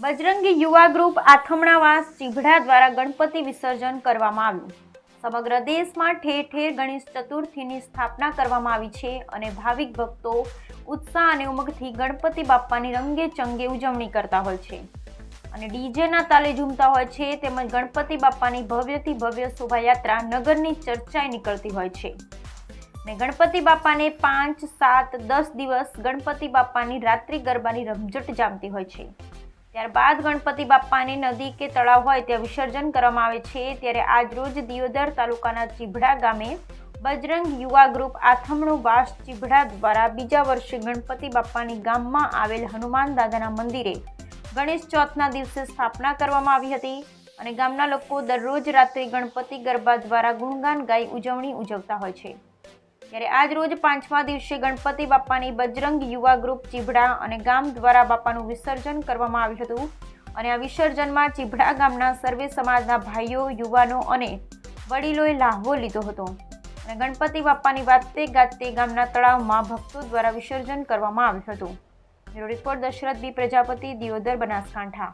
બજરંગી યુવા ગ્રુપ આથમણાવાસ ચીભડા દ્વારા ગણપતિ વિસર્જન કરવામાં આવ્યું. સમગ્ર દેશમાં ઠેર ઠેર ગણેશ ચતુર્થીની સ્થાપના કરવામાં આવી છે અને ભાવિક ભક્તો ઉત્સાહ અને ઉમંગથી ગણપતિ બાપ્પાની રંગે ચંગે ઉજવણી કરતા હોય છે. અને ડીજેના તાલે ઝૂમતા હોય છે તેમજ ગણપતિ બાપ્પાની ભવ્યથી ભવ્ય શોભાયાત્રા નગરની ચર્ચાએ નીકળતી હોય છે. ને ગણપતિ બાપાને પાંચ, સાત, દસ દિવસ ગણપતિ બાપાની રાત્રિ ગરબાની રમઝટ જામતી હોય છે. ત્યારબાદ ગણપતિ બાપાને નદી કે તળાવ હોય ત્યાં વિસર્જન કરવામાં આવે છે. ત્યારે આજરોજ દિયોદર તાલુકાના ચીભડા ગામે બજરંગ યુવા ગ્રુપ આથમણું વાસ ચીભડા દ્વારા બીજા વર્ષે ગણપતિ બાપ્પાની ગામમાં આવેલ હનુમાન દાદાના મંદિરે ગણેશ ચોથના દિવસે સ્થાપના કરવામાં આવી હતી અને ગામના લોકો દરરોજ રાત્રે ગણપતિ ગરબા દ્વારા ગુણગાન ગાઈ ઉજવણી ઉજવતા હોય છે. ત્યારે આજ રોજ પાંચમા દિવસે ગણપતિ બાપાની બજરંગ યુવા ગ્રુપ ચીભડા અને ગામ દ્વારા બાપાનું વિસર્જન કરવામાં આવ્યું હતું. અને આ વિસર્જનમાં ચીભડા ગામના સર્વે સમાજના ભાઈઓ, યુવાનો અને વડીલોએ લાહવો લીધો હતો. અને ગણપતિ બાપાની વાતે ગાતે ગામના તળાવમાં ભક્તો દ્વારા વિસર્જન કરવામાં આવ્યું હતું. Report Dashrath B Prajapati, Deodar Banaskantha.